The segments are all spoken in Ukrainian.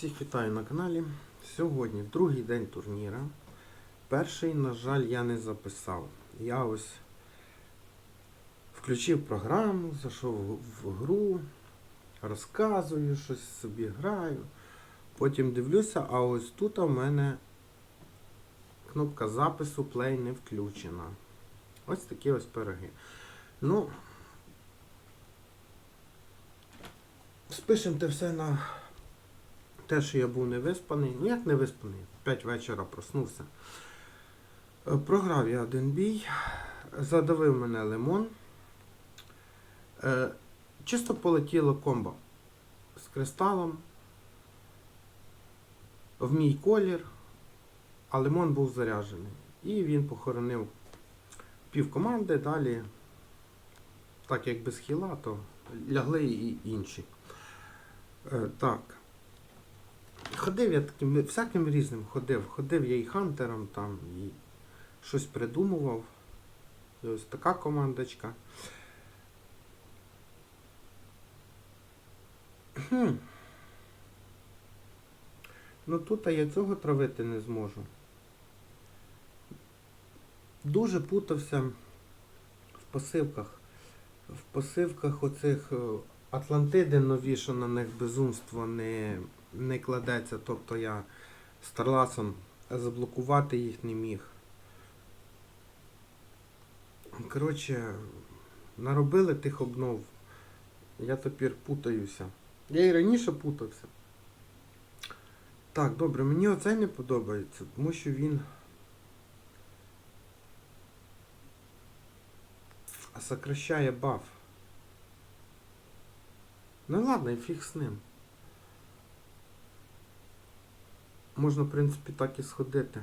всіх вітаю на каналі. Сьогодні другий день турніра. Перший, на жаль, я не записав. Я ось включив програму, зайшов в гру, розказую, щось собі граю. Потім дивлюся, а ось тут у мене кнопка запису Play не включена. Ось такі ось пироги. Ну, спишемо те все на те, що я був не виспаний. Ну як не виспаний? 5 вечора проснувся. Е, Програв я один бій, задавив мене лимон. Е, Чисто полетіло комбо з кристалом. В мій колір, а лимон був заряджений. І він похоронив пів команди, далі, так як без хіла, то лягли і інші. Е, так. Ходив я таким всяким різним ходив. Ходив я і хантером там, і щось придумував. І ось така командочка. Ну тут я цього травити не зможу. Дуже путався в посивках. В посивках оцих е, Атлантиди нові, що на них безумство не, не кладеться. Тобто я Старласом заблокувати їх не міг. Коротше, наробили тих обнов. Я тепер путаюся. Я і раніше путався. Так, добре, мені оцей не подобається, тому що він сокращає баф. Ну ладно, і фіг з ним. Можна, в принципі, так і сходити.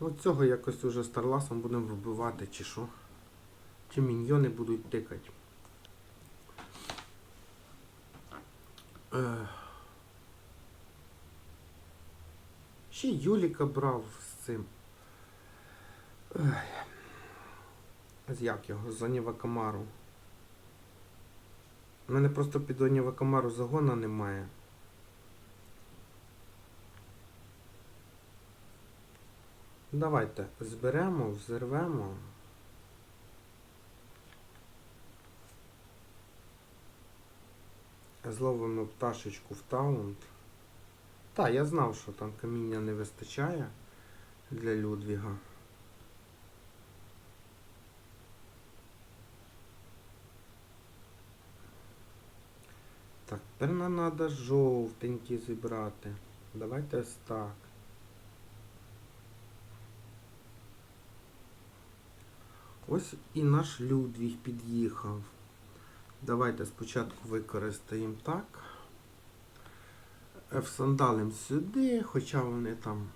Ну цього якось уже старласом будемо вибивати, чи що. Чи міньйони будуть тикати. Е. Ще Юліка брав з цим. З як його? З Оніва Камару. У мене просто під Оніва Камару загона немає. Давайте зберемо, взервемо. Зловимо пташечку в таунт. Так, я знав, що там каміння не вистачає для Людвіга. Так, тепер нам треба жовтенькі зібрати. Давайте ось так. Ось і наш Людвіг під'їхав. Давайте спочатку використаємо так. Е, Всандалим сюди, хоча вони там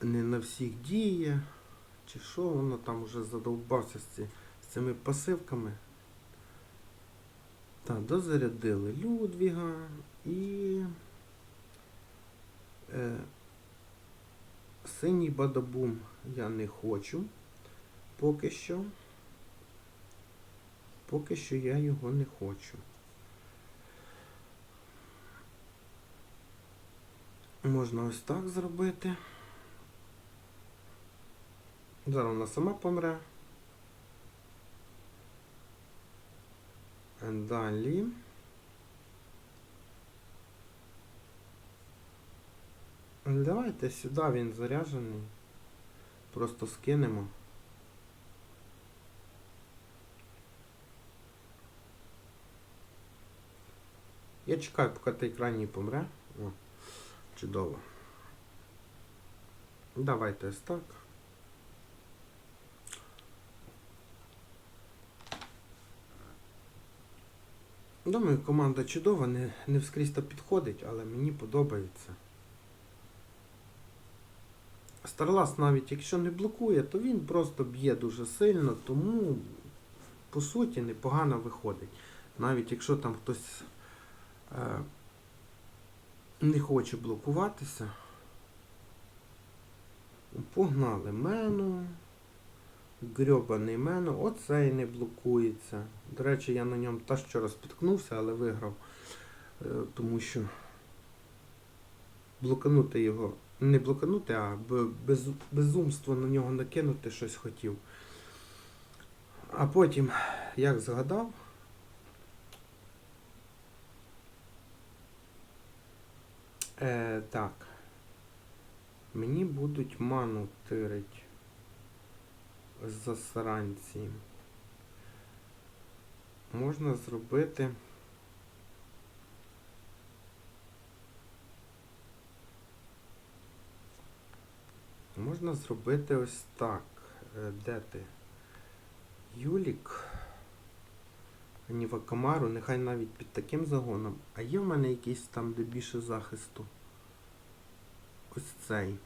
не на всіх діє. Чи що, воно там вже задовбався з, ці, з цими пасивками. Так, дозарядили Людвіга і е, синій бадабум я не хочу поки що. Поки що я його не хочу. Можна ось так зробити. Зараз вона сама помре. Далі. Давайте сюди він заряджений. Просто скинемо. Я чекаю, поки той крайній помре. О, чудово. Давайте ось так. Думаю, команда чудова, не, не вскрізь то підходить, але мені подобається. Старлас навіть якщо не блокує, то він просто б'є дуже сильно, тому по суті непогано виходить. Навіть якщо там хтось е, не хоче блокуватися. Погнали мену. Грьобаний мене, оцей не блокується. До речі, я на ньому та що раз спіткнувся, але виграв. Е, Тому що блоканути його. Не блоканути, а без, безумство на нього накинути щось хотів. А потім, як згадав, е, так. Мені будуть ману тирить засранці. Можна зробити. Можна зробити ось так. Е, Де ти? Юлік. Аніва Камару, нехай навіть під таким загоном. А є в мене якийсь там, де більше захисту? Ось цей.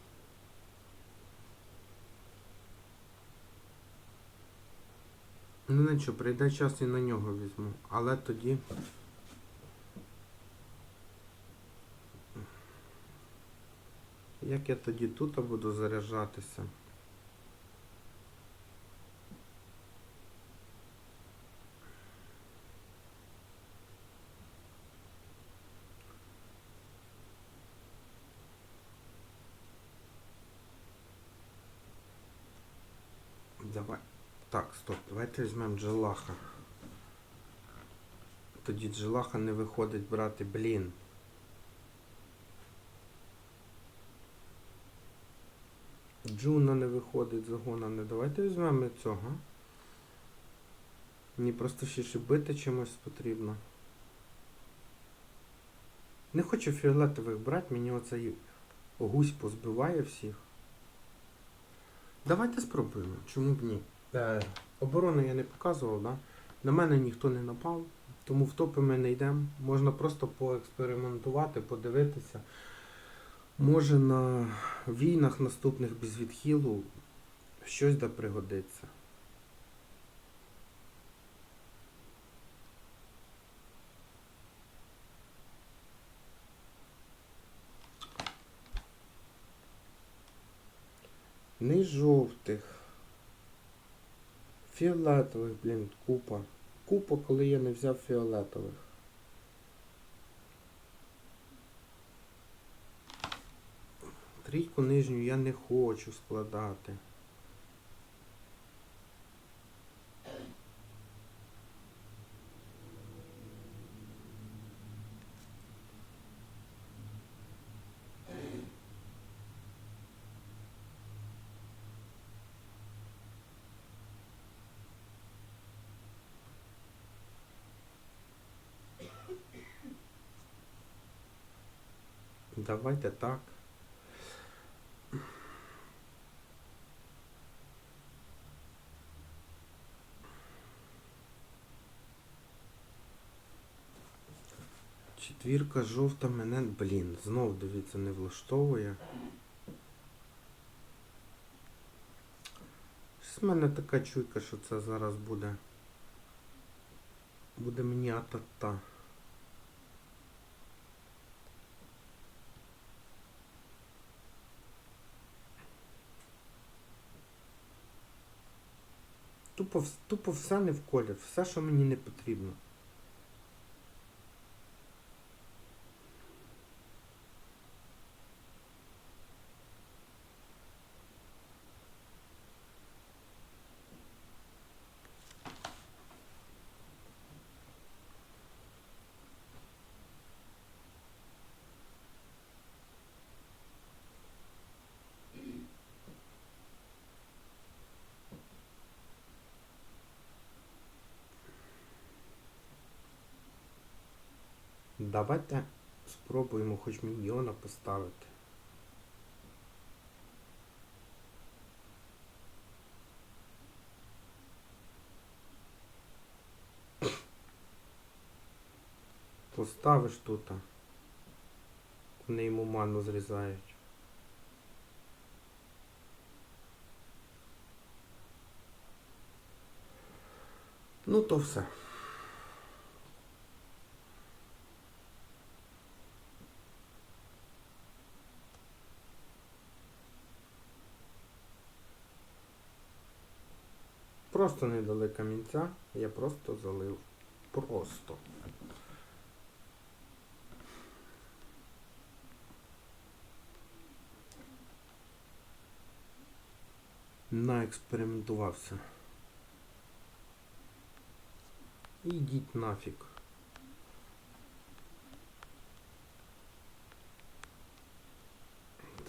Ну нічого, прийде час і на нього візьму. Але тоді. Як я тоді тут буду заряджатися? Давай. Так, стоп, давайте візьмемо джелаха. Тоді джелаха не виходить брати, блін. Джуна не виходить, загона не. Давайте візьмемо цього. Мені просто ще бити чимось потрібно. Не хочу фіолетових брати, мені оцей гусь позбиває всіх. Давайте спробуємо, чому б ні. Е, оборону я не показував, да? на мене ніхто не напав, тому в топи ми не йдемо. Можна просто поекспериментувати, подивитися. Може на війнах наступних без відхилу щось да пригодиться. Не жовтих. Фіолетових, блін, купа. Купа, коли я не взяв фіолетових. Трійку нижню я не хочу складати. Давайте так. Четвірка жовта мене, блін, знов дивіться, не влаштовує. Щось в мене така чуйка, що це зараз буде. Буде мені атата. Тупо, тупо все не в колір, все, що мені не потрібно. Давайте спробуємо хоч міньйона поставити. Поставиш тут. Вони йому ману зрізають. Ну то все. Просто не дали камінця, я просто залив. Просто. Наекспериментувався. Ідіть нафіг.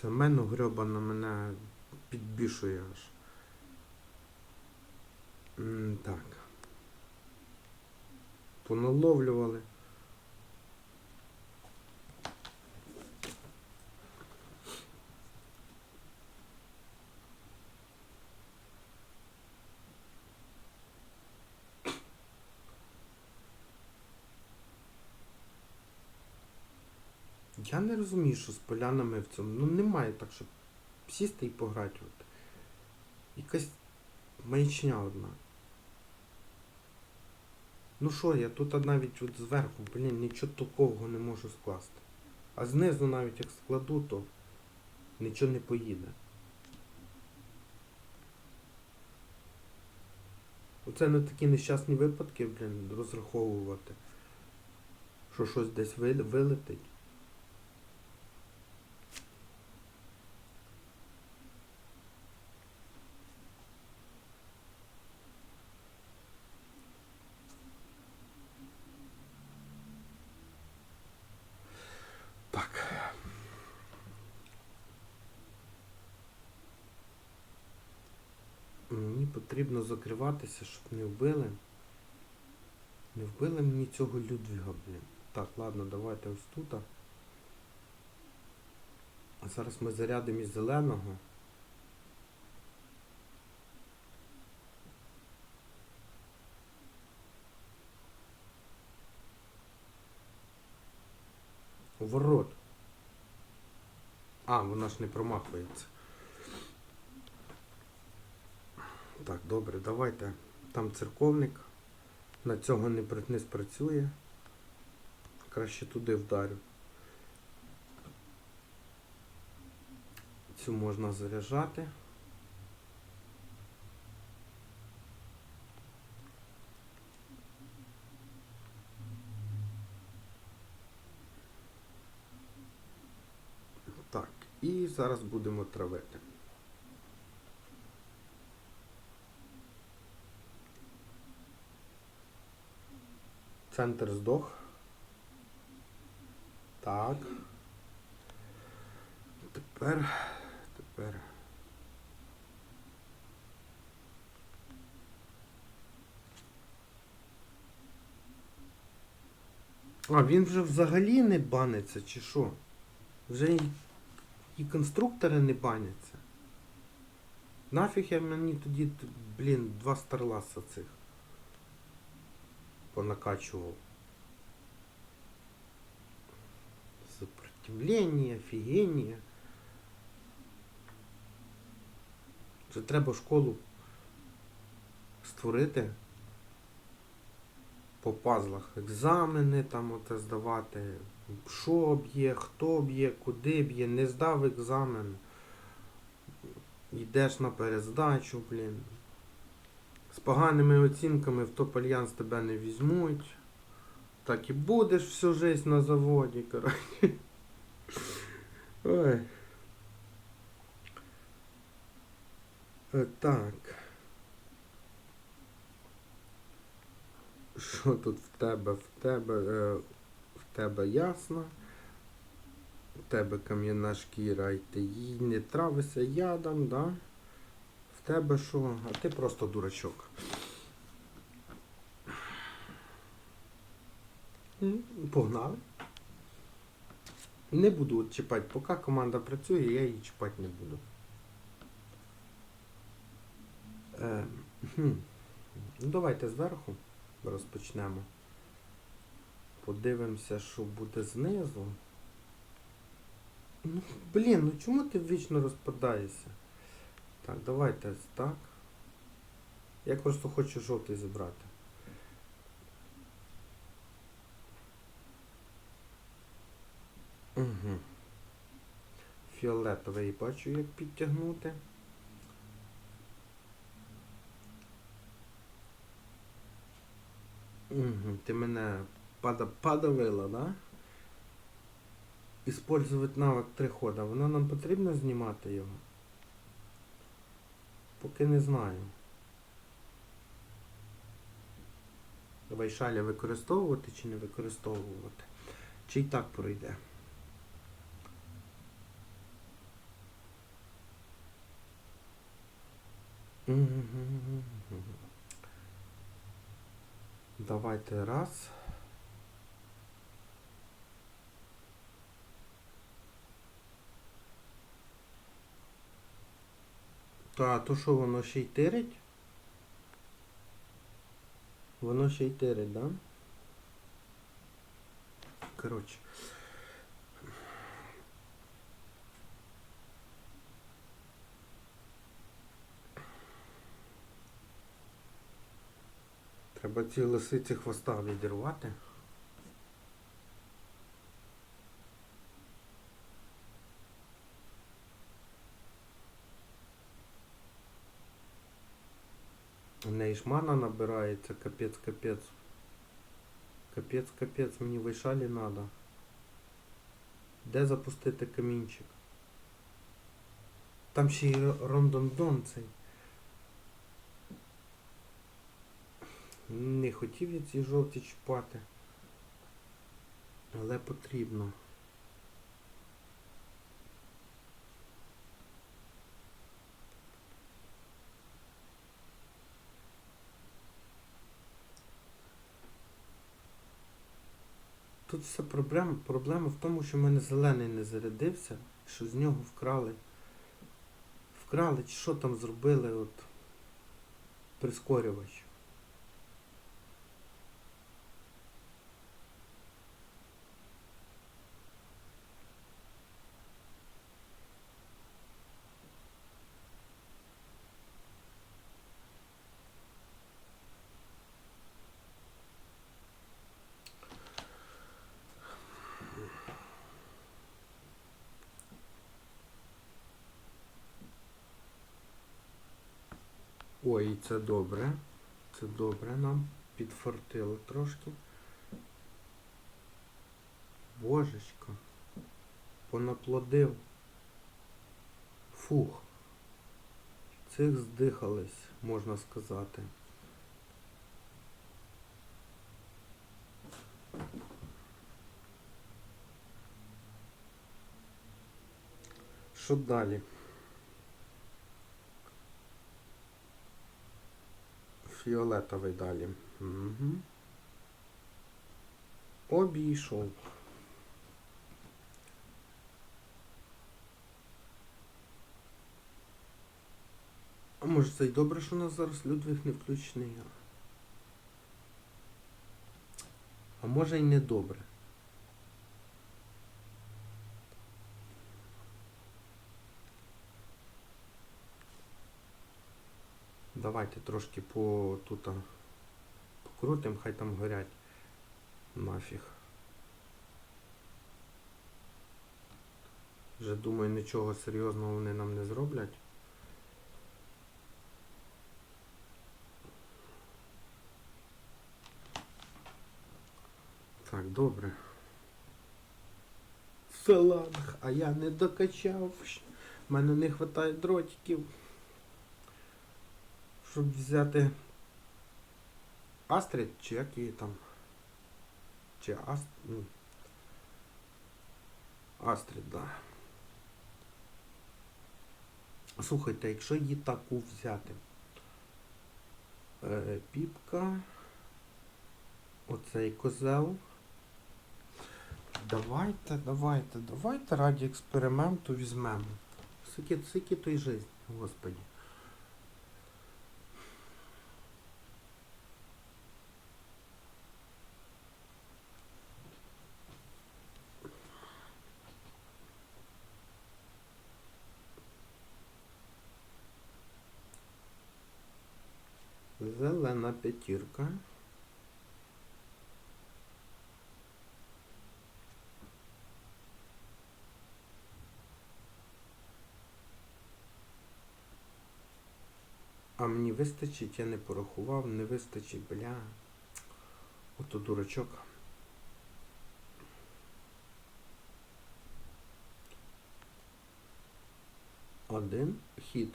Це мене грьобана мене підбішує аж. Так. Поналовлювали. Я не розумію, що з полянами в цьому. Ну немає так, щоб сісти і пограти. Якась маячня одна. Ну що, я тут навіть от зверху, блін, нічого такого не можу скласти. А знизу навіть як складу, то нічого не поїде. Оце на такі нещасні випадки, блін, розраховувати. Що щось десь вилетить. Так. Мені потрібно закриватися, щоб не вбили. Не вбили мені цього Людвіга, блін. Так, ладно, давайте ось тут. А зараз ми зарядимо із зеленого. Ворот. А, вона ж не промахується. Так, добре, давайте. Там церковник. На цього не, спрацює. Краще туди вдарю. Цю можна заряджати. Так, і зараз будемо травити. Центр здох. Так. Тепер. Тепер. А, він вже взагалі не баниться, чи що? Вже і, і конструктори не баняться. Нафіг я мені тоді, блін, два старласа цих понакачував. Сопротивление, офігення. Це треба школу створити по пазлах. Екзамени там оте здавати. Що б'є, хто б'є, куди б'є, не здав екзамен. Йдеш на перездачу, блін. З поганими оцінками в топ-альянс тебе не візьмуть. Так і будеш всю жизнь на заводі, коротше. Ой. Е, Так. Що тут в тебе? В тебе, е, в тебе ясно. В тебе кам'яна шкіра, і ти їй не травишся ядом, да? Тебе що? А ти просто дурачок. Погнали. Не буду чіпати, поки команда працює, я її чіпати не буду. Е, хм. Ну, давайте зверху розпочнемо. Подивимося, що буде знизу. Ну, блін, ну чому ти вічно розпадаєшся? Так, давайте так. Я просто хочу жовтий забрати. Угу. Фіолетовий бачу, як підтягнути. Угу, ти мене подавила, да? Іспользувати навик три хода. Воно нам потрібно знімати його? Поки не знаю. Вайшаля використовувати чи не використовувати? Чи й так пройде? Давайте раз. Та, то що воно ще й тирить? Воно ще й тирить, да? Коротше. Треба ці лисиці хвоста відірвати. У неї ж мана набирається, капець, капець. Капець, капець, мені вийшалі надо. Де запустити камінчик? Там ще й рондондон цей. Не хотів я ці жовті чіпати. Але потрібно. Тут все проблема, проблема в тому, що в мене зелений не зарядився, що з нього вкрали. Вкрали, чи що там зробили от прискорювач. Ой, це добре. Це добре нам. Підфартило трошки. Божечко. Понаплодив. Фух. Цих здихались, можна сказати. Що далі? Фіолетовий далі. Угу. Обійшов. А може це й добре, що у нас зараз Людвиг не включений. А може й не добре. Давайте трошки по тут покрутим, хай там горять нафіг. Вже думаю, нічого серйозного вони нам не зроблять. Так, добре. Саланг, а я не докачав. У мене не вистачає дротиків щоб взяти Астрид, чи як її там. Чи Аст... ну, Астрид, да. Слухайте, якщо її таку взяти. Е, Піпка. Оцей козел. Давайте, давайте, давайте раді експерименту візьмемо. Скільки, скільки той жизнь, господі. Зелена п'ятірка. А мені вистачить, я не порахував, не вистачить, бля. Ото дурачок. Один хід.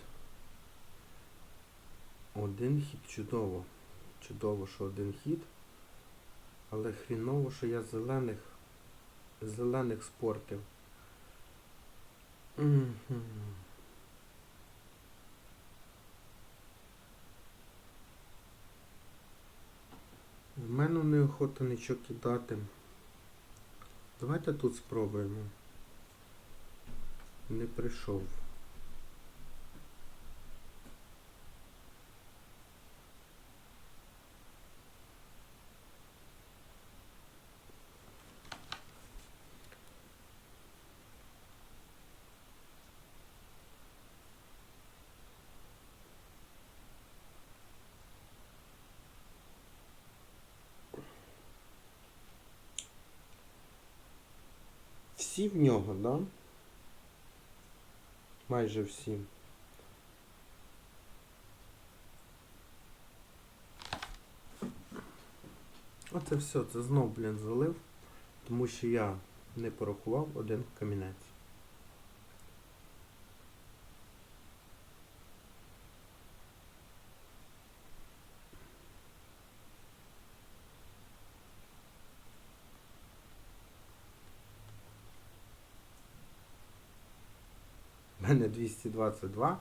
Один хід чудово. Чудово, що один хід. Але хріново, що я зелених зелених спортив. В мене неохота нічого кидати. Давайте тут спробуємо. Не прийшов. Всі в нього, да? Майже всі. Оце все, це знов, блін, залив, тому що я не порахував один камінець. Мене 222.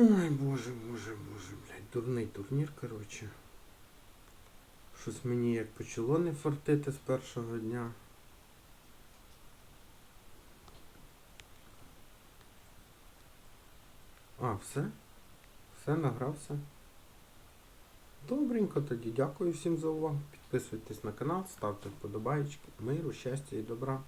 Ой, боже, боже, боже, блядь, дурний турнір, коротше. Щось мені як почало не фартити з першого дня. А, все? Все, награвся. Добренько тоді. Дякую всім за увагу. Підписуйтесь на канал, ставте вподобайки. Миру, щастя і добра.